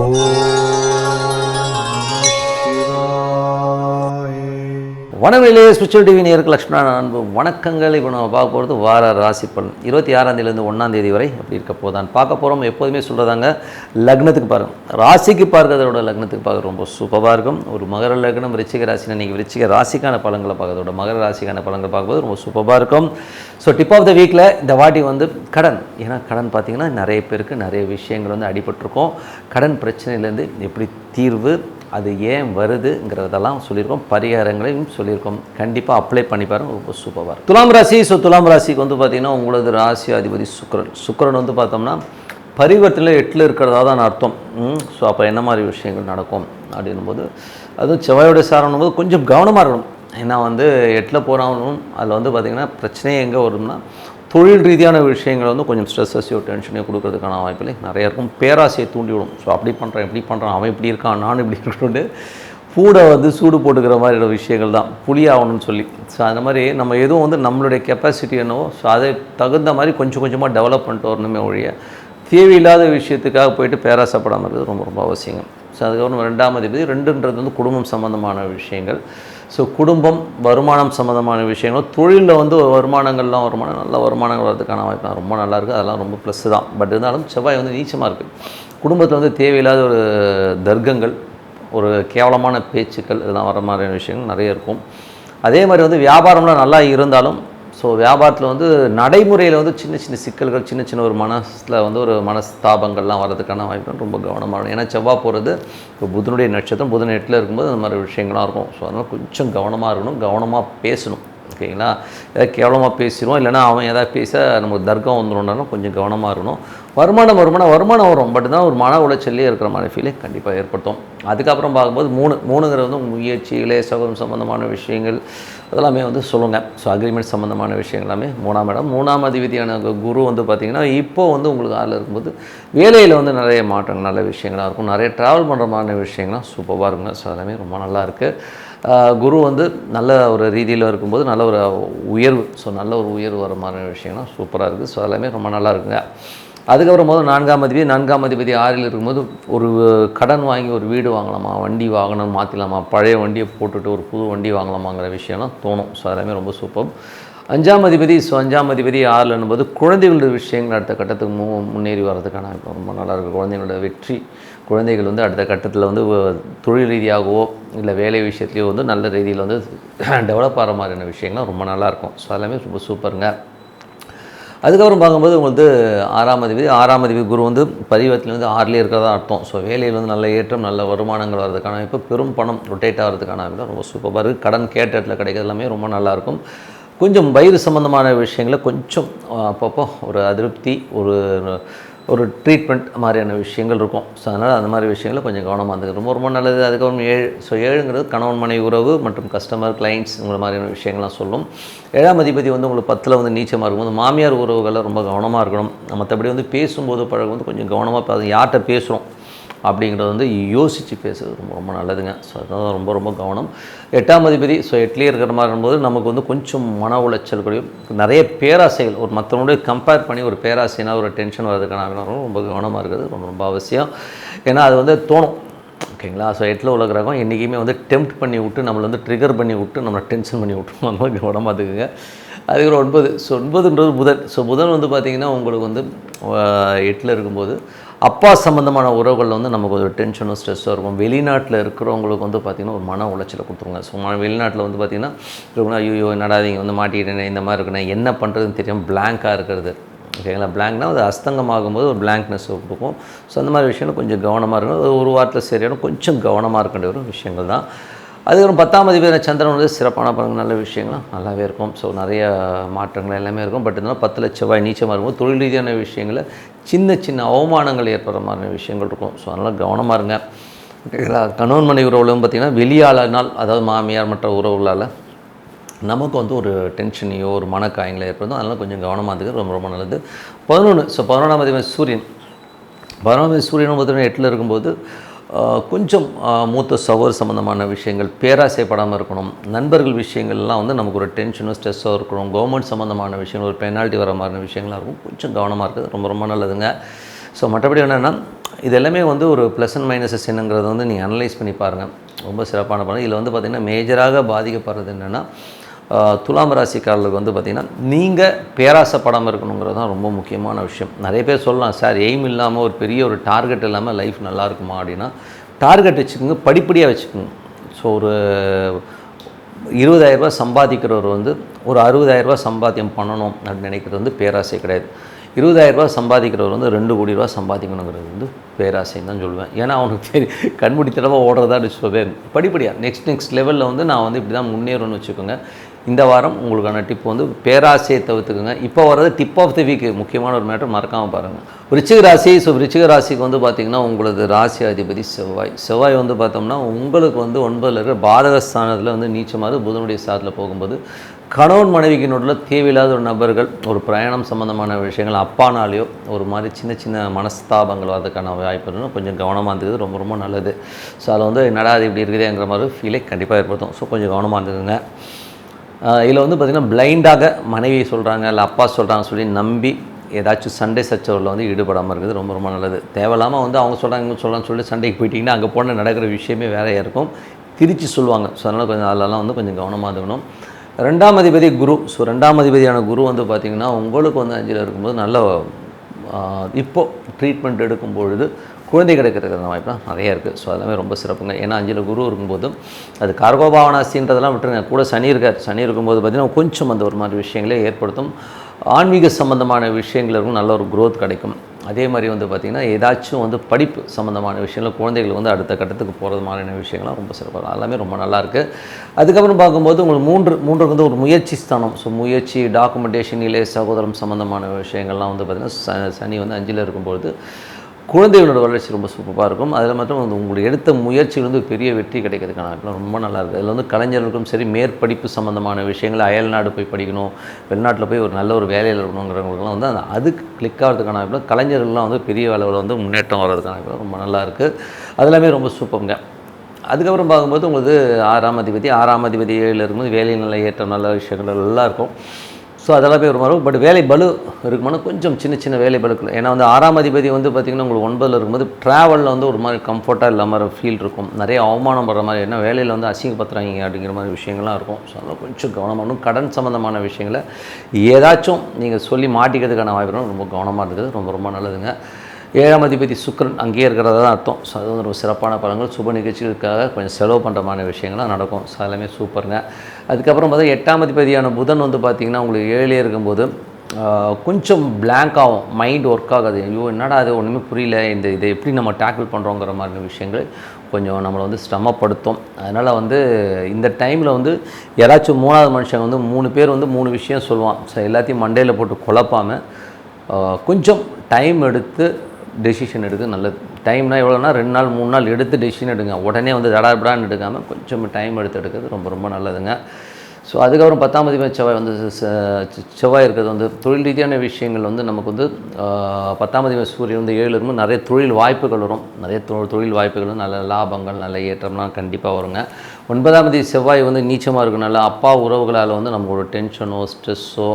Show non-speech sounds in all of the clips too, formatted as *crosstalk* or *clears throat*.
Oh. வனவிலே spiritual TV நேருக்கு லக்ஷ்மண அன்பு. வணக்கங்கள். இப்போ நம்ம பார்க்க போகிறது வார ராசி பலன். இருபத்தி ஆறாந்தேதியிலேருந்து ஒன்றாந்தேதி ஒன்றாம் தேதி வரை அப்படி இருக்க போதான் பார்க்க போகிறோம் எப்போதுமே சொல்கிறதாங்க லக்னத்துக்கு பாருங்க. ராசிக்கு பார்க்கறதோட லக்னத்துக்கு பார்க்க ரொம்ப சூப்பராக இருக்கும். ஒரு மகர லக்னம் விருச்சிக ராசினா நீங்கள் விருச்சிக ராசிக்கான பழங்களை பார்க்கறதோட மகர ராசிக்கான பழங்களை பார்க்கும்போது ரொம்ப சூப்பராக இருக்கும். ஸோ டிப் ஆஃப் த வீக்கில் இந்த வாட்டி வந்து கடன். ஏன்னா கடன் பார்த்திங்கன்னா நிறைய பேருக்கு நிறைய விஷயங்கள் வந்து அடிபட்டிருக்கும். கடன் பிரச்சனையிலேருந்து எப்படி தீர்வு அது ஏன் வருதுங்கிறதெல்லாம் சொல்லியிருக்கோம். பரிகாரங்களையும் சொல்லியிருக்கோம். கண்டிப்பாக அப்ளை பண்ணி பாருங்க. ரொம்ப சூப்பராக இருக்கும். துலாம் ராசி ஸோ துலாம் ராசிக்கு வந்து பார்த்திங்கன்னா உங்களது ராசி அதிபதி சுக்கரன். சுக்கரன் வந்து பார்த்தோம்னா பரிவர்த்தனை எட்டில் இருக்கிறதா தான் அர்த்தம். ஸோ அப்போ என்ன மாதிரி விஷயங்கள் நடக்கும் அப்படின்னும்போது அதுவும் செவ்வாயோட சாரணும் போது கொஞ்சம் கவனமாக இருக்கணும். ஏன்னா வந்து எட்டில் போகிறாலும் அதில் வந்து பார்த்திங்கன்னா பிரச்சனையே எங்கே வரும்னா தொழில் ரீதியான விஷயங்கள் வந்து கொஞ்சம் ஸ்ட்ரெஸ்ஸையோ டென்ஷனையோ கொடுக்கறதுக்கான வாய்ப்பில்லை. நிறைய இருக்கும். பேராசையை தூண்டிவிடும். ஸோ அப்படி பண்ணுறேன் இப்படி பண்ணுறான் அவன் இப்படி இருக்கான் நான் இப்படி இருக்கணும்னு கூட வந்து சூடு போட்டுக்கிற மாதிரியான விஷயங்கள் தான். புளியாகணும்னு சொல்லி. ஸோ அந்த மாதிரி நம்ம எதுவும் வந்து நம்மளுடைய கெப்பாசிட்டி என்னவோ ஸோ அதை தகுந்த மாதிரி கொஞ்சம் கொஞ்சமாக டெவலப் பண்ணிட்டு வரணுமே ஒழிய தேவையில்லாத விஷயத்துக்காக போயிட்டு பேராசைப்படாமல் இருக்கிறது ரொம்ப ரொம்ப அவசியம் ஸோ அதுக்கப்புறம் ரெண்டாம் அதிபதி ரெண்டுன்றது வந்து குடும்பம் சம்மந்தமான விஷயங்கள். ஸோ குடும்பம் வருமானம் சம்மந்தமான விஷயங்கள் தொழிலில் வந்து வருமானங்கள்லாம் வருமானம் நல்ல வருமானங்கள் வரதுக்கான வாய்ப்பு ரொம்ப நல்லா இருக்குது அதெல்லாம் ரொம்ப ப்ளஸ் தான். பட் இருந்தாலும் செவ்வாய் வந்து நீச்சமாக இருக்குது குடும்பத்தில் வந்து தேவையில்லாத ஒரு தர்க்கங்கள் ஒரு கேவலமான பேச்சுக்கள் இதெல்லாம் வர மாதிரியான விஷயங்கள் நிறைய இருக்கும். அதே மாதிரி வந்து வியாபாரம்லாம் நல்லா இருந்தாலும் ஸோ வியாபாரத்தில் வந்து நடைமுறையில் வந்து சின்ன சின்ன சிக்கல்கள் சின்ன சின்ன ஒரு மனசில் வந்து ஒரு மனஸ்தாபங்கள்லாம் வர்றதுக்கான வாய்ப்பு ரொம்ப கவனமாக இருக்கும் ஏன்னா செவ்வாய் போகிறது இப்போ புதனுடைய நட்சத்திரம் புதன் எட்டில் இருக்கும்போது அந்த மாதிரி விஷயங்களாக இருக்கும். ஸோ அதனால் கொஞ்சம் கவனமாக இருக்கணும் கவனமாக பேசணும். ஓகேங்களா? ஏதாவது கேவலமாக பேசிடுவோம். இல்லைனா அவன் ஏதாவது பேச நமக்கு தர்க்கம் வந்துடும்னாலும் கொஞ்சம் கவனமாக இருக்கணும். வருமானம் வருமானம் வருமானம் வரும். பட் தான் ஒரு மன உளைச்சல்லே இருக்கிற மாதிரி ஃபீலை கண்டிப்பாக ஏற்படுத்தும். அதுக்கப்புறம் பார்க்கும்போது மூணு மூணுங்கிறது வந்து முயற்சி இளையசகம் சம்மந்தமான விஷயங்கள் அதெல்லாமே வந்து சொல்லுங்கள் ஸோ அக்ரிமெண்ட் சம்மந்தமான விஷயங்கள் எல்லாமே மூணாம் இடம். மூணாம் அதிபதியான குரு வந்து பார்த்திங்கன்னா இப்போது வந்து உங்களுக்கு ஆறில் இருக்கும்போது வேலையில் வந்து நிறைய மாற்றங்கள் நல்ல விஷயங்களாக இருக்கும். நிறைய ட்ராவல் பண்ணுற மாதிரி விஷயங்கள்லாம் சூப்பராக இருக்குங்க. ஸோ எல்லாமே ரொம்ப நல்லா இருக்குது குரு வந்து நல்ல ஒரு ரீதியில் இருக்கும்போது நல்ல ஒரு உயர்வு. ஸோ நல்ல ஒரு உயர்வு வர மாதிரி விஷயம்லாம் சூப்பராக இருக்குது ஸோ எல்லாமே ரொம்ப நல்லா இருக்குங்க. அதுக்கப்புறம் போது நான்காம் அதிபதி நான்காம் அதிபதி ஆறில் இருக்கும்போது ஒரு கடன் வாங்கி ஒரு வீடு வாங்கலாமா வண்டி வாகனம் மாற்றிலாமா பழைய வண்டியை போட்டுட்டு ஒரு புது வண்டி வாங்கலாமாங்கிற விஷயம்லாம் தோணும். ஸோ எல்லாமே ரொம்ப சூப்பர். அஞ்சாம் அதிபதி ஸோ அஞ்சாம் அதிபதி ஆறில் என்பது குழந்தைகளோட விஷயங்கள் அடுத்த கட்டத்துக்கு மு முன்னேறி வர்றதுக்கான ரொம்ப நல்லாயிருக்கு. குழந்தைங்களோட வெற்றி குழந்தைகள் வந்து அடுத்த கட்டத்தில் வந்து தொழில் ரீதியாகவோ இல்லை வேலை விஷயத்துலையோ வந்து நல்ல ரீதியில் வந்து *clears throat* டெவலப் ஆகிற மாதிரியான விஷயங்கள்லாம் ரொம்ப நல்லாயிருக்கும். ஸோ எல்லாமே ரொம்ப சூப்பருங்க. அதுக்கப்புறம் பார்க்கும்போது உங்களுக்கு ஆறாம் அதிபதி ஆறாம் அதிபதி குரு வந்து பரிவத்தில் வந்து ஆறுலேயே இருக்கிறதா அர்த்தம். ஸோ வேலையில் வந்து நல்ல ஏற்றம் நல்ல வருமானங்கள் வர்றதுக்கான இப்போ பெரும் பணம் ரொட்டேட் ஆகிறதுக்கான ரொம்ப சூப்பராக இருக்குது கடன் கேட்ட இடத்துல கிடைக்கிறது எல்லாமே ரொம்ப நல்லாயிருக்கும் கொஞ்சம் வயிறு சம்மந்தமான விஷயங்களை கொஞ்சம் அப்பப்போ ஒரு அதிருப்தி ஒரு ஒரு ட்ரீட்மெண்ட் மாதிரியான விஷயங்கள் இருக்கும். ஸோ அதனால் அந்த மாதிரி விஷயங்களை கொஞ்சம் கவனமாக இருந்துக்கணும். ரொம்ப ரொம்ப நல்லது. அதுக்கப்புறம் ஏழு ஸோ ஏழுங்கிறது கணவன் மனை உறவு மற்றும் கஸ்டமர் கிளைண்ட்ஸ் உங்களை மாதிரியான விஷயங்கள்லாம் சொல்லும். ஏழாம் அதிபதி வந்து உங்களுக்கு பத்தில் வந்து நீச்சமாக இருக்கும்போது மாமியார் உறவுகளில் ரொம்ப கவனமாக இருக்கணும். மற்றபடி வந்து பேசும்போது பழகும் வந்து கொஞ்சம் கவனமாக யார்கிட்ட பேசுகிறோம் அப்படிங்கிறது வந்து யோசித்து பேசுறது ரொம்ப ரொம்ப நல்லதுங்க. ஸோ அதுதான் ரொம்ப ரொம்ப கவனம். எட்டாம் அதிபதி ஸோ எட்லேயே இருக்கிற மாதிரி இருக்கும்போது நமக்கு வந்து கொஞ்சம் மன உளைச்சல் கூடியும் நிறைய பேராசைகள் ஒரு மற்றவங்களுடைய கம்பேர் பண்ணி ஒரு பேராசைனா ஒரு டென்ஷன் வர்றதுக்கான ரொம்ப கவனமாக இருக்குது ரொம்ப ரொம்ப அவசியம். ஏன்னா அது வந்து தோணும். ஓகேங்களா ஸோ எட்டில் உள்ள கிரகம் என்றைக்குமே வந்து டெம்ப்ட் பண்ணி விட்டு நம்மளை வந்து ட்ரிகர் பண்ணி விட்டு நம்மளை டென்ஷன் பண்ணி விட்டு *laughs* அந்த மாதிரி கவனமாக அதுக்குங்க அதுக்கப்புறம் ஒன்பது. ஸோ ஒன்பதுன்றது புதன். ஸோ புதன் வந்து பார்த்திங்கன்னா உங்களுக்கு வந்து எட்டில் இருக்கும்போது அப்பா சம்மந்தமான உறவுகளில் வந்து நமக்கு ஒரு டென்ஷனும் ஸ்ட்ரெஸ்ஸும் இருக்கும். வெளிநாட்டில் இருக்கிறவங்களுக்கு வந்து பார்த்திங்கன்னா ஒரு மன உளைச்சலை கொடுத்துருங்க ஸோ வெளிநாட்டில் வந்து பார்த்திங்கன்னா ஐயோ நடாதீங்க வந்து மாட்டிக்கிட்டேன் இந்த மாதிரி இருக்கணும் என்ன பண்ணுறதுன்னு தெரியும் பிளாங்காக இருக்கிறது. ஓகேங்களா பிளாங்க்னா அது அஸ்தங்கமாகும் போது ஒரு பிளாங்க்னஸ் கொடுக்கும். ஸோ அந்த மாதிரி விஷயங்கள் கொஞ்சம் கவனமாக இருக்கணும் ஒரு வாரத்தில் சரியான கொஞ்சம் கவனமாக இருக்க வேண்டிய ஒரு விஷயங்கள் தான். அதுக்கப்புறம் பத்தாம் அதிபதி சந்திரன் வந்து சிறப்பான பலன்கள் நல்ல விஷயங்களும் நல்லாவே இருக்கும். ஸோ நிறைய மாற்றங்கள் எல்லாமே இருக்கும். பட் இருந்தாலும் பத்து லட்ச செவ்வாய் நீச்சமாக இருக்கும் தொழில் ரீதியான விஷயங்களில் சின்ன சின்ன அவமானங்கள் ஏற்படுற மாதிரி விஷயங்கள் இருக்கும். ஸோ அதனால் கவனமாக இருங்க. ஓகேங்களா கணவன் மனைவி உறவுகளும் பார்த்திங்கன்னா வெளியாளனால் அதாவது மாமியார் மற்ற உறவுகளால் நமக்கு வந்து ஒரு டென்ஷனையோ ஒரு மனக்காயங்களோ ஏற்படுதோ. அதனால் கொஞ்சம் கவனமாக இருக்குது ரொம்ப ரொம்ப நல்லது. பதினொன்று ஸோ பதினொன்றாம் அதிபதி சூரியன். பதினொன்றாம் சூரியன் பார்த்தீங்கன்னா எட்டில் இருக்கும்போது கொஞ்சம் மூத்த சகோதர சம்மந்தமான விஷயங்கள் பேராசைப்படாமல் இருக்கணும். நண்பர்கள் விஷயங்கள்லாம் வந்து நமக்கு ஒரு டென்ஷனும் ஸ்ட்ரெஸ்ஸோ இருக்கணும். கவர்மெண்ட் சம்மந்தமான விஷயங்கள் ஒரு பெனால்ட்டி வர மாதிரி விஷயங்களாக இருக்கும். கொஞ்சம் கவனமாக இருக்குது ரொம்ப ரொம்ப நல்லதுங்க. ஸோ மற்றபடி என்னென்னா இது எல்லாமே வந்து ஒரு ப்ளஸ் அண்ட் மைனஸஸ் என்னங்கிறத வந்து நீங்கள் அனலைஸ் பண்ணி பாருங்கள் ரொம்ப சிறப்பான பலன் இதில் வந்து பார்த்திங்கன்னா மேஜராக பாதிக்கப்படுறது என்னென்னா துலாம் ராசிக்காரர்களுக்கு வந்து பார்த்திங்கன்னா நீங்கள் பேராசைப்படாமல் இருக்கணுங்கிறது தான் ரொம்ப முக்கியமான விஷயம். நிறைய பேர் சொல்லலாம் சார் எய்ம் இல்லாமல் ஒரு பெரிய ஒரு டார்கெட் இல்லாமல் லைஃப் நல்லா இருக்குமா? அப்படின்னா டார்கெட் வச்சுக்கோங்க படிப்படியாக வச்சுக்கோங்க. ஸோ ஒரு இருபதாயிரரூபா சம்பாதிக்கிறவர் வந்து ஒரு அறுபதாயிரரூபா சம்பாத்தியம் பண்ணணும் அப்படின்னு நினைக்கிறது வந்து பேராசை கிடையாது. இருபதாயிரரூபா சம்பாதிக்கிறவர் வந்து ரெண்டு கோடி ரூபா சம்பாதிக்கணுங்கிறது வந்து பேராசைன்னு தான் சொல்லுவேன் ஏன்னா அவனுக்கு சரி கண்மூடித்தனமாக ஓடுறதா சொல்லுவேன் படிப்படியாக நெக்ஸ்ட் நெக்ஸ்ட் லெவலில் வந்து நான் வந்து இப்படி தான் முன்னேறணும்னு வச்சுக்கோங்க. இந்த வாரம் உங்களுக்கான டிப் வந்து பேராசையை தவிர்த்துக்குங்க. இப்போ வர்றது டிப் ஆஃப் தி வீக் முக்கியமான ஒரு மேட்டர் மறக்காமல் பாருங்கள் விருச்சிக ராசி ஸோ விருச்சிக ராசிக்கு வந்து பார்த்திங்கன்னா உங்களது ராசி அதிபதி செவ்வாய். செவ்வாய் வந்து பார்த்தோம்னா உங்களுக்கு வந்து ஒன்பதில் இருக்கிற பாதகஸ்தானத்தில் வந்து நீச்சமாக புதனுடைய சாதத்தில் போகும்போது கணவன் மனைவிக்கு நடுவில் தேவையில்லாத ஒரு நபர்கள் ஒரு பிரயாணம் சம்மந்தமான விஷயங்கள் அப்பானாலேயோ ஒரு மாதிரி சின்ன சின்ன மனஸ்தாபங்கள் அதுக்கான வாய்ப்பு இருந்தால் கொஞ்சம் கவனமாக இருந்தது ரொம்ப ரொம்ப நல்லது. ஸோ அதில் வந்து என்னடா அது இப்படி இருக்குதுங்கிற மாதிரி ஃபீலை கண்டிப்பாக ஏற்படுத்தும். ஸோ கொஞ்சம் கவனமாக இருந்துக்குங்க. இதில் வந்து பார்த்திங்கன்னா பிளைண்டாக மனைவி சொல்கிறாங்க இல்லை அப்பா சொல்கிறாங்க சொல்லி நம்பி ஏதாச்சும் சண்டை சச்சரவில் வந்து ஈடுபடாமல் இருக்குது ரொம்ப ரொம்ப நல்லது. தேவையில்லாமல் வந்து அவங்க சொல்கிறாங்க இவங்க சொல்லி சண்டைக்கு போயிட்டிங்கன்னா அங்கே போன நடக்கிற விஷயமே வேறையாக இருக்கும். திருச்சி சொல்லுவாங்க. ஸோ அதனால் கொஞ்சம் அதெல்லாம் வந்து கொஞ்சம் கவனமாக இருக்கணும். ரெண்டாம் அதிபதி குரு. ஸோ ரெண்டாம் அதிபதியான குரு வந்து பார்த்திங்கன்னா உங்களுக்கு வந்து அஞ்சில் இருக்கும்போது நல்ல இப்போது ட்ரீட்மெண்ட் எடுக்கும் பொழுது குழந்தை கிடைக்கிறதுக்கான வாய்ப்புலாம் நிறையா இருக்குது ஸோ அதெல்லாமே ரொம்ப சிறப்புங்க. ஏன்னா அஞ்சில் குரு இருக்கும்போதும் அது கார்கோபாவனாசின்றதெல்லாம் விட்டுருங்க. கூட சனி இருக்கார். சனி இருக்கும்போது பார்த்திங்கன்னா கொஞ்சம் அந்த ஒரு மாதிரி விஷயங்களே ஏற்படுத்தும். ஆன்மீக சம்மந்தமான விஷயங்களுக்கும் நல்ல ஒரு க்ரோத் கிடைக்கும். அதே மாதிரி வந்து பார்த்திங்கன்னா ஏதாச்சும் வந்து படிப்பு சம்மந்தமான விஷயங்கள் குழந்தைகள் வந்து அடுத்த கட்டத்துக்கு போகிறது மாதிரியான விஷயங்கள்லாம் ரொம்ப சிறப்பாக எல்லாமே ரொம்ப நல்லாயிருக்கு அதுக்கப்புறம் பார்க்கும்போது உங்களுக்கு மூன்று மூன்றுக்கு வந்து ஒரு முயற்சி ஸ்தானம். ஸோ முயற்சி டாக்குமெண்டேஷன் இளைய சகோதரம் சம்மந்தமான விஷயங்கள்லாம் வந்து பார்த்திங்கன்னா சனி வந்து அஞ்சில் இருக்கும்போது குழந்தைகளோட வளர்ச்சி ரொம்ப சூப்பராக இருக்கும். அதில் மட்டும் வந்து உங்களுக்கு எடுத்த முயற்சியில் வந்து பெரிய வெற்றி கிடைக்கிறதுக்கான ரொம்ப நல்லா இருக்குது அதில் வந்து கலைஞர்களுக்கும் சரி மேற்படிப்பு சம்மந்தமான விஷயங்கள் அயல்நாடு போய் படிக்கணும் வெளிநாட்டில் போய் ஒரு நல்ல ஒரு வேலையில் இருக்கணுங்கிறவங்களுக்குலாம் வந்து அந்த அதுக்கு கிளிக் ஆகிறதுக்கான வாய்ப்பு கலைஞர்கள்லாம் வந்து பெரிய அளவில் வந்து முன்னேற்றம் வர்றதுக்கான வாய்ப்பு ரொம்ப நல்லா இருக்குது அதெல்லாமே ரொம்ப சூப்பருங்க அதுக்கப்புறம் பார்க்கும்போது உங்களுக்கு ஆறாம் அதிபதி ஆறாம் அதிபதி ஏழில் இருக்கும்போது வேலை நல்ல ஏற்றம் நல்ல விஷயங்கள் எல்லாம் இருக்கும். ஸோ அதெல்லாம் போய் ஒரு மாதிரி பட் வேலை பலு இருக்குமானா கொஞ்சம் சின்ன சின்ன வேலை பலுக்கள் ஏன்னா வந்து ஆறாம் அதிபதி வந்து பார்த்திங்கன்னா உங்களுக்கு ஒன்பதில் இருக்கும்போது ட்ராவலில் வந்து ஒரு மாதிரி கம்ஃபர்ட்டாக இல்லாமல் ஃபீல் இருக்கும். நிறைய அவமானம் படுற மாதிரி என்ன வேலையில் வந்து அசிங்கப்படுத்துறாங்க அப்படிங்கிற மாதிரி விஷயங்கள்லாம் இருக்கும். ஸோ அதெல்லாம் கொஞ்சம் கவனமானும் கடன் சம்மந்தமான விஷயங்களை ஏதாச்சும் நீங்கள் சொல்லி மாட்டிக்கிறதுக்கான வாய்ப்பு ரொம்ப கவனமாக இருக்குது. ரொம்ப ரொம்ப நல்லதுங்க. ஏழாம் அதிபதி சுக்கரன் அங்கேயே இருக்கிறதா தான் அர்த்தம். ஸோ அது வந்து ஒரு சிறப்பான பலன்கள். சுப நிகழ்ச்சிகளுக்காக கொஞ்சம் செலவு பண்ணுறமான விஷயங்கள்லாம் நடக்கும். ஸோ எல்லாமே சூப்பருங்க. அதுக்கப்புறம் பார்த்தா எட்டாம் அதிபதியான புதன் வந்து பார்த்திங்கன்னா உங்களுக்கு ஏழிலே இருக்கும்போது கொஞ்சம் பிளாங்க் ஆகும். மைண்ட் ஒர்க் ஆகாது. ஐயோ என்னடா அது ஒன்றுமே புரியல. இந்த இதை எப்படி நம்ம டேக்கிள் பண்ணுறோங்கிற மாதிரி விஷயங்கள் கொஞ்சம் நம்மளை வந்து சிரமப்படுத்தும். அதனால் வந்து இந்த டைமில் வந்து யாராச்சும் மூணாவது மனுஷன் வந்து மூணு பேர் வந்து மூணு விஷயம் சொல்லுவான். ஸோ எல்லாத்தையும் மண்டையில் போட்டு குழப்பாமல் கொஞ்சம் டைம் எடுத்து டெசிஷன் எடுக்க நல்லது. டைம்னால் எவ்வளோனா ரெண்டு நாள் மூணு நாள் எடுத்து டெசிஷன் எடுங்க. உடனே வந்து தடாபடான்னு எடுக்காமல் கொஞ்சம் டைம் எடுத்து எடுக்கிறது ரொம்ப ரொம்ப நல்லதுங்க. ஸோ அதுக்கப்புறம் பத்தாம் அதிபதி செவ்வாய் வந்து செவ்வாய் இருக்கிறது வந்து தொழில் ரீதியான விஷயங்கள் வந்து நமக்கு வந்து பத்தாம் அதிபதி சூரியன் வந்து ஏழு இருக்கும் நிறைய தொழில் வாய்ப்புகள் வரும். நிறைய தொழில் வாய்ப்புகள் நல்ல லாபங்கள் நல்ல ஏற்றம்லாம் கண்டிப்பாக வருங்க. ஒன்பதாம் தேதி செவ்வாய் வந்து நீச்சமாக இருக்கனால அப்பா உறவுகளால் வந்து நமக்கு ஒரு டென்ஷனோ ஸ்ட்ரெஸ்ஸோ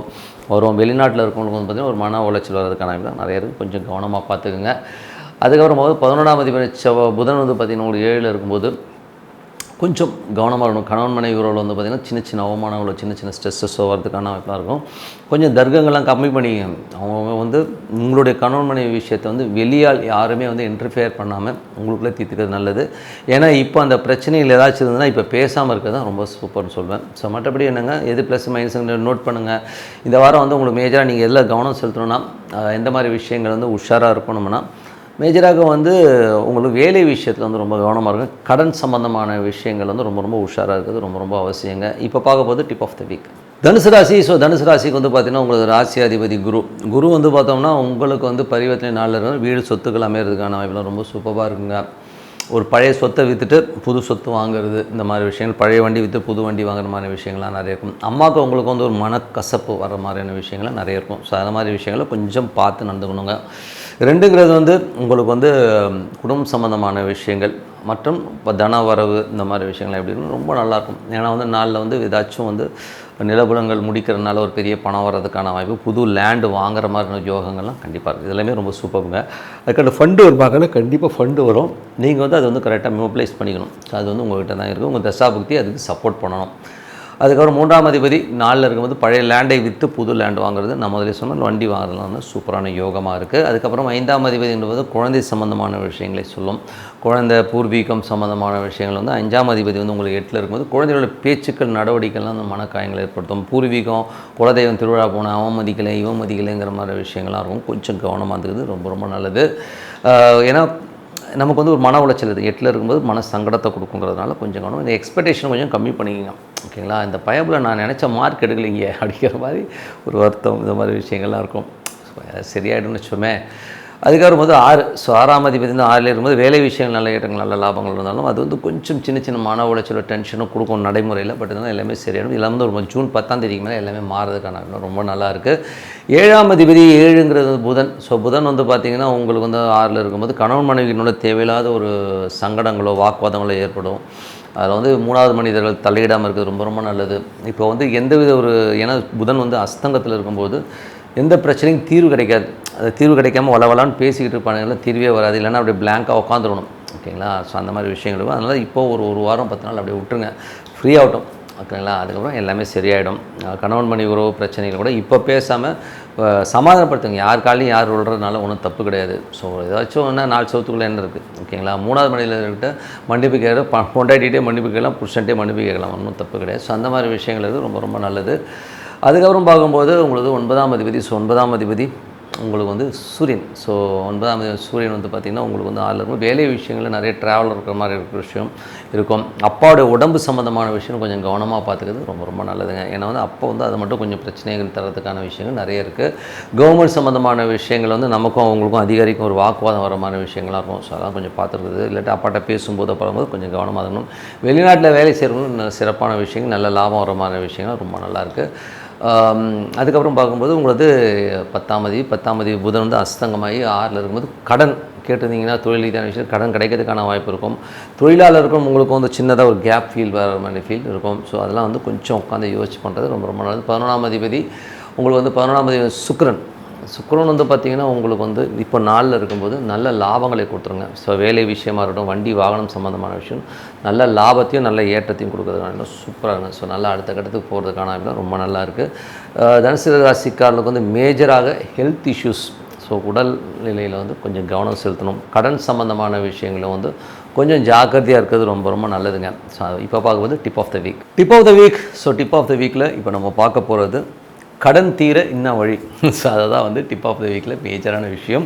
வரும். வெளிநாட்டில் இருக்கவங்களுக்கு வந்து பார்த்திங்கன்னா ஒரு மன உளைச்சல் வர்றதுக்கான நிறைய இருக்குது கொஞ்சம் கவனமாக பார்த்துக்குங்க. அதுக்கப்புறம் போது பதினொன்றாம் அதிபதி செவ்வ புதன் வந்து பார்த்திங்கன்னா உங்களுக்கு ஏழில் இருக்கும்போது கொஞ்சம் கவனமாக இருக்கணும். கணவன் மனைவி உறவில் வந்து பார்த்திங்கன்னா சின்ன சின்ன அவமானங்களோ சின்ன சின்ன ஸ்ட்ரெஸ்ஸஸோ வரதுக்கான வாய்ப்பாக இருக்கும். கொஞ்சம் தர்க்கங்கள்லாம் கம்மி பண்ணி அவங்க வந்து உங்களுடைய கணவன் மனைவி விஷயத்தை வந்து வெளியால் யாருமே வந்து இன்டர்ஃபியர் பண்ணாமல் உங்களுக்குள்ளே தீர்த்துக்கிறது நல்லது. ஏன்னா இப்போ அந்த பிரச்சனைகள் ஏதாச்சும் இருந்ததுன்னா இப்போ பேசாமல் இருக்கிறது தான் ரொம்ப சூப்பர்னு சொல்வேன். ஸோ மற்றபடி என்னங்க? எது ப்ளஸ் மைனஸுங்க நோட் பண்ணுங்கள் இந்த வாரம் வந்து உங்களுக்கு மேஜராக நீங்கள் எதில் கவனம் செலுத்தணும்னா எந்த மாதிரி விஷயங்கள் வந்து உஷாராக இருக்கணும்னா மேஜராக வந்து உங்களுக்கு வேலை விஷயத்தில் வந்து ரொம்ப கவனமாக இருக்கும் கடன் சம்மந்தமான விஷயங்கள் வந்து ரொம்ப ரொம்ப உஷாராக இருக்குது ரொம்ப ரொம்ப அவசியங்க. இப்போ பார்க்க போது டிப் ஆஃப் த வீக் தனுசு ராசி ஸோ தனுசு ராசிக்கு வந்து பார்த்திங்கன்னா உங்களுக்கு ராசி அதிபதி குரு. குரு வந்து பார்த்தோம்னா உங்களுக்கு வந்து பரிவர்த்தனை நாளில் இருந்து வீடு சொத்துக்கள் அமையிறதுக்கான வாய்ப்புலாம் ரொம்ப சூப்பராக இருக்குங்க. ஒரு பழைய சொத்தை விற்றுட்டு புது சொத்து வாங்குறது இந்த மாதிரி விஷயங்கள். பழைய வண்டி விற்று புது வண்டி வாங்குற மாதிரி விஷயங்கள்லாம் நிறைய இருக்கும். அம்மாவுக்கு உங்களுக்கு வந்து ஒரு மனக்கசப்பு வர மாதிரியான விஷயங்கள்லாம் நிறைய இருக்கும். ஸோ அந்த மாதிரி விஷயங்களை கொஞ்சம் பார்த்து நடந்துக்கணுங்க. ரெண்டுங்கிறது வந்து உங்களுக்கு வந்து குடும்பம் சம்மந்தமான விஷயங்கள் மற்றும் இப்போ தன வரவு இந்த மாதிரி விஷயங்கள் எப்படி ரொம்ப நல்லாயிருக்கும். ஏன்னா வந்து நாளில் வந்து ஏதாச்சும் வந்து நிலபுலங்கள் முடிக்கிறதுனால ஒரு பெரிய பணம் வர்றதுக்கான வாய்ப்பு புது லேண்டு வாங்குற மாதிரி யோகங்கள்லாம் கண்டிப்பாக இருக்குது. இதெல்லாமே ரொம்ப சூப்பருங்க அதுக்கான ஃபண்டு வருவாங்கன்னா கண்டிப்பாக ஃபண்டு வரும். நீங்கள் வந்து அதை வந்து கரெக்டாக மொபிலைஸ் பண்ணிக்கணும். ஸோ அது வந்து உங்கள்கிட்ட தான் இருக்குது உங்கள் தசாபுக்தி அதுக்கு சப்போர்ட் பண்ணணும். அதுக்கப்புறம் மூன்றாம் அதிபதி நாளில் இருக்கும்போது பழைய லேண்டை விற்று புது லேண்ட் வாங்குறது. நம்ம அதில் சொன்னால் வண்டி வாங்குறதுலாம் வந்து சூப்பரான யோகமாக இருக்குது அதுக்கப்புறம் ஐந்தாம் அதிபதி என்பது குழந்தை சம்மந்தமான விஷயங்களை சொல்லும். குழந்தை பூர்வீகம் சம்மந்தமான விஷயங்கள் வந்து அஞ்சாம் அதிபதி வந்து உங்களுக்கு எட்டில் இருக்கும்போது குழந்தைகளோட பேச்சுக்கள் நடவடிக்கைலாம் அந்த மனக்காயங்களை ஏற்படுத்தும். பூர்வீகம் குலதெய்வம் திருவிழா போன அவன் மதிக்கலை இவன் மதிக்கலைங்கிற மாதிரி விஷயங்கள்லாம் இருக்கும். கொஞ்சம் கவனமாக இருந்தது ரொம்ப ரொம்ப நல்லது. ஏன்னா நமக்கு வந்து ஒரு மன உளைச்சல் இது. எட்டில் இருக்கும்போது மன சங்கடத்தை கொடுக்குங்கிறதுனால கொஞ்சம் கவனம். இந்த எக்ஸ்பெக்டேஷன் கொஞ்சம் கம்மி பண்ணிக்கங்க. ஓகேங்களா? இந்த பயபில் நான் நினச்ச மார்க் எடுக்கலைங்க அப்படிங்கிற மாதிரி ஒரு வருத்தம் இந்த மாதிரி விஷயங்கள்லாம் இருக்கும். சரியாயிடும்னு வச்சோமே அதுக்கப்புறம் வந்து ஆறு ஸோ ஆறாம் அதிபதி வந்து ஆறில் இருக்கும்போது வேலை விஷயங்கள் நல்ல இடங்கள் நல்ல லாபங்கள் இருந்தாலும் அது வந்து கொஞ்சம் சின்ன சின்ன மன உளைச்சலோ டென்ஷனும் கொடுக்கும் நடைமுறையில் பட் இருந்தாலும் எல்லாமே சரியாயிடும். இல்லாமல் வந்து ஒரு ஜூன் பத்தாம் தேதிக்கு மேலே எல்லாமே மாறதுக்கான ரொம்ப நல்லா இருக்குது ஏழாம் அதிபதி ஏழுங்கிறது புதன். ஸோ புதன் வந்து பார்த்திங்கன்னா உங்களுக்கு வந்து ஆறில் இருக்கும்போது கணவன் மனைவியினோட தேவையில்லாத ஒரு சங்கடங்களோ வாக்குவாதங்களோ ஏற்படும். அதில் வந்து மூணாவது மனிதர்கள் தலையிடாமல் இருக்கிறது ரொம்ப ரொம்ப நல்லது. இப்போ வந்து எந்தவித ஒரு ஏன்னா புதன் வந்து அஸ்தங்கத்தில் இருக்கும்போது எந்த பிரச்சனையும் தீர்வு கிடைக்காது. அது தீர்வு கிடைக்காம வளவலான்னு பேசிக்கிட்டு இருப்பானுங்களா தீர்வே வராது. இல்லைன்னா அப்படியே பிளாங்காக உட்காந்துடணும் ஓகேங்களா? ஸோ அந்த மாதிரி விஷயங்களும் அதனால் இப்போ ஒரு ஒரு வாரம் பத்து நாள் அப்படியே விட்டுருங்க. ஃப்ரீ ஆகட்டும். ஓகேங்களா? அதுக்கப்புறம் எல்லாமே சரியாயிடும். கணவன் மணி உறவு பிரச்சனைகள் கூட இப்போ பேசாமல் சமாதானப்படுத்துங்க. யார் காலையும் யார் விழுறதுனால ஒன்றும் தப்பு கிடையாது. ஸோ ஏதாச்சும் என்ன நாலு சவுத்துக்குள்ளே என்ன இருக்குது ஓகேங்களா? மூணாவது மணியில் இருக்கிட்ட மன்னிப்பு கேட்க பொண்டாட்டிகிட்டே மன்னிப்பு கேட்கலாம் புருஷன்ட்டே மன்னிப்பு கேட்கலாம். ஒன்றும் தப்பு கிடையாது. ஸோ அந்த மாதிரி விஷயங்கள் ரொம்ப ரொம்ப நல்லது. அதுக்கப்புறம் பார்க்கும்போது உங்களுக்கு ஒன்பதாம் அதிபதி ஸோ ஒன்பதாம் அதிபதி உங்களுக்கு வந்து சூரியன். ஸோ ஒன்பதாம் சூரியன் வந்து பார்த்திங்கன்னா உங்களுக்கு வந்து ஆளில் இருக்கும் வேலை விஷயங்களில் நிறைய ட்ராவல் இருக்கிற மாதிரி இருக்கிற விஷயம் இருக்கும். அப்பாவுடைய உடம்பு சம்மந்தமான விஷயம் கொஞ்சம் கவனமாக பார்த்துக்கிறது ரொம்ப ரொம்ப நல்லதுங்க. ஏன்னா வந்து அப்போ வந்து அது மட்டும் கொஞ்சம் பிரச்சனைகள் தரத்துக்கான விஷயங்கள் நிறைய இருக்குது கவர்மெண்ட் சம்மந்தமான விஷயங்கள் வந்து நமக்கும் அவங்களுக்கும் அதிகாரிக்கும். ஒரு வாக்குவாதம் வர மாதிரி விஷயங்களாக இருக்கும். ஸோ அதெல்லாம் கொஞ்சம் பார்த்துருக்குது இல்லாட்டி அப்பாட்ட பேசும்போது பழகும்போது கொஞ்சம் கவனமாக இருக்கணும். வெளிநாட்டில் வேலை செய்கிறவங்களும் சிறப்பான விஷயங்கள் நல்ல லாபம் வர மாதிரி விஷயங்கள் ரொம்ப நல்லாயிருக்கு அதுக்கப்புறம் பார்க்கும்போது உங்களது பத்தாம் தேதி பத்தாம் தேதி புதன் வந்து அஸ்தங்கமாகி ஆறில் இருக்கும்போது கடன் கேட்டிருந்தீங்கன்னா தொழில் ரீதியான விஷயம் கடன் கிடைக்கிறதுக்கான வாய்ப்பு இருக்கும். தொழிலாளருக்கும் உங்களுக்கும் வந்து சின்னதாக ஒரு கேப் ஃபீல் வர மாதிரி ஃபீல் இருக்கும். ஸோ அதெல்லாம் வந்து கொஞ்சம் உட்காந்து யோசிச்சு பண்ணுறது ரொம்ப ரொம்ப நல்லது. பதினொன்றாம் அதிபதி உங்களுக்கு வந்து பதினொன்றாம் அதிபதி சுக்ரன் சுக்கரன் வந்து பார்த்திங்கன்னா உங்களுக்கு வந்து இப்போ நாளில் இருக்கும்போது நல்ல லாபங்களை கொடுத்துருங்க. ஸோ வேலை விஷயமா இருக்கட்டும் வண்டி வாகனம் சம்மந்தமான விஷயம் நல்ல லாபத்தையும் நல்ல ஏற்றத்தையும் கொடுக்குறதுக்கான சூப்பராக இருக்கும் ஸோ நல்லா அடுத்த கட்டத்துக்கு போகிறதுக்கான வாய்ப்பு ரொம்ப நல்லா இருக்குது தனுசு ராசிக்காரர்களுக்கு வந்து மேஜராக ஹெல்த் இஷ்யூஸ் ஸோ உடல் நிலையில் வந்து கொஞ்சம் கவனம் செலுத்தணும். கடன் சம்மந்தமான விஷயங்களும் வந்து கொஞ்சம் ஜாக்கிரதையாக இருக்கிறது ரொம்ப ரொம்ப நல்லதுங்க. ஸோ இப்போ பார்க்கும்போது tip of the week tip of the week so tip of the வீக்கில் இப்போ நம்ம பார்க்க போகிறது கடன் தீர இன்ன வழி. *laughs* ஸோ அதை தான் வந்து டிப் ஆஃப் த வீக்கில் மேஜரான விஷயம்.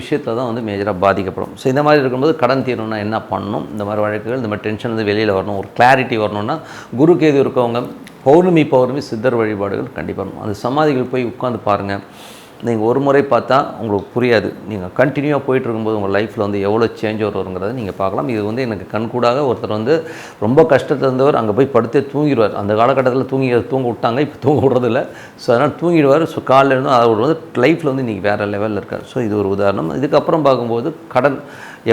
விஷயத்தில் தான் வந்து மேஜராக பாதிக்கப்படும். ஸோ இந்த மாதிரி இருக்கும்போது கடன் தீரணும்னா என்ன பண்ணணும்? இந்த மாதிரி வழக்குகள் இந்த மாதிரி டென்ஷன் வந்து வெளியில் வரணும். ஒரு கிளாரிட்டி வரணும்னா குரு கேது இருக்கவங்க பௌர்ணமி பௌர்ணமி சித்தர் வழிபாடுகள் கண்டிப்பாக அந்த சமாதிகள் போய் உட்காந்து பாருங்கள் நீங்கள் ஒரு முறை பார்த்தா உங்களுக்கு புரியாது. நீங்கள் கண்டினியூவாக போயிட்டு இருக்கும்போது உங்கள் லைஃப்பில் வந்து எவ்வளோ சேஞ்ச் வருங்கிறத நீங்கள் பார்க்கலாம். இது வந்து எனக்கு கண்கூடாக ஒருத்தர் வந்து ரொம்ப கஷ்டத்தில் இருந்தவர் அங்கே போய் படுத்தே தூங்கிடுவார். அந்த காலகட்டத்தில் தூங்கி தூங்க விட்டாங்க இப்போ தூங்க விடுறதில்ல. ஸோ அதனால் தூங்கிடுவார். ஸோ காலையில் இருந்தும் அவர் வந்து லைஃப்பில் வந்து இன்றைக்கி வேறு லெவலில் இருக்கார். ஸோ இது ஒரு உதாரணம். இதுக்கப்புறம் பார்க்கும்போது கடன்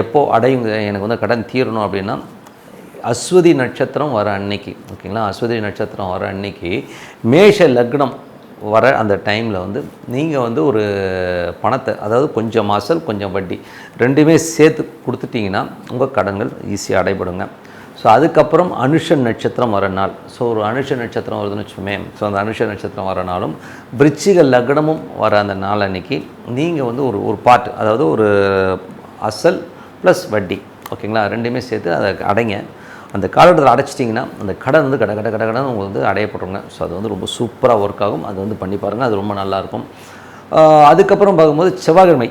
எப்போ அடையும் எனக்கு வந்து கடன் தீரணும் அப்படின்னா அஸ்வதி நட்சத்திரம் வர அன்னைக்கு. ஓகேங்களா? அஸ்வதி நட்சத்திரம் வர அன்னைக்கு மேஷ லக்னம் வர அந்த டைமில் வந்து நீங்கள் வந்து ஒரு பணத்தை அதாவது கொஞ்சம் மாசல் கொஞ்சம் வட்டி ரெண்டுமே சேர்த்து கொடுத்துட்டிங்கன்னா உங்கள் கடன்கள் ஈஸியாக அடைபடுங்க. ஸோ அதுக்கப்புறம் அனுஷ நட்சத்திரம் வர நாள். ஸோ ஒரு அனுஷ நட்சத்திரம் வருதுன்னு வச்சுமே ஸோ அந்த அனுஷ நட்சத்திரம் வர நாளும் விருச்சிக லக்னமும் வர அந்த நாள் அன்னைக்கு நீங்கள் வந்து ஒரு ஒரு பாட்டு அதாவது ஒரு அசல் ப்ளஸ் வட்டி. ஓகேங்களா ரெண்டுமே சேர்த்து அதை அடைங்க. அந்த காலகட்டத்தில் அடைச்சிட்டிங்கன்னா அந்த கடன் வந்து கட கட கட கடன் உங்களுக்கு வந்து அடையப்படுங்க ஸோ அது வந்து ரொம்ப சூப்பராக ஒர்க் ஆகும். அது வந்து பண்ணி பாருங்கள் அது ரொம்ப நல்லாயிருக்கும். அதுக்கப்புறம் பார்க்கும்போது செவ்வாய்க்கிழமை.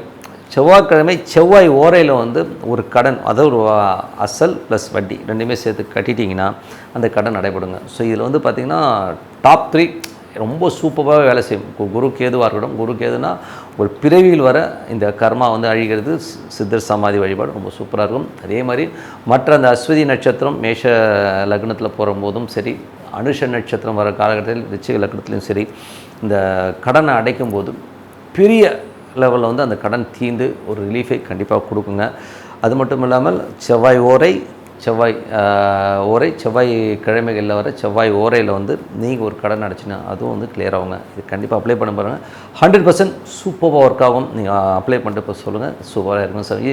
செவ்வாய்க்கிழமை செவ்வாய் ஓரையில் வந்து ஒரு கடன் அதாவது ஒரு அசல் ப்ளஸ் வட்டி ரெண்டுமே சேர்த்து கட்டிட்டிங்கன்னா அந்த கடன் நடைபெறுங்க ஸோ இதில் வந்து பார்த்திங்கன்னா டாப் த்ரீ ரொம்ப சூப்பராக வேலை செய்யும். கு- குரு கேதுவாக இருக்கட்டும் குரு கேதுனா ஒரு பிறவியில் வர இந்த கர்மா வந்து அழிகிறது சி- சித்தர் சமாதி வழிபாடு ரொம்ப சூப்பராக இருக்கும். அதே மாதிரி மற்ற அந்த அஸ்வதி நட்சத்திரம் மேஷ லக்னத்தில் போகும்போதும் சரி அனுஷ நட்சத்திரம் வர காலகட்டத்தில் ரிச்சிக லக்னத்துலையும் சரி இந்த கடனை அடைக்கும் போது பெரிய லெவலில் வந்து அந்த கடன் தீர்ந்து ஒரு ரிலீஃபை கண்டிப்பாக கொடுக்குங்க. அது மட்டும் இல்லாமல் செவ்வாய் ஓரை செவ்வாய் ஓரை செவ்வாய் கிழமைகளில் வர செவ்வாய் ஓரையில் வந்து நீங்கள் ஒரு கடன் அடைச்சினா அதுவும் வந்து கிளியர் ஆகுங்க. இது கண்டிப்பாக அப்ளை பண்ண பாருங்கள் ஹண்ட்ரட் பர்சன்ட் சூப்பராக ஒர்க் ஆகும். நீங்கள் அப்ளை பண்ணிட்டு இப்போ சொல்லுங்கள் சூப்பராக இருக்கும் சார்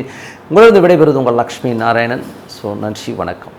உங்களிடம் விடைபெறுவது உங்கள் லக்ஷ்மி நாராயணன். ஸோ நன்றி வணக்கம்.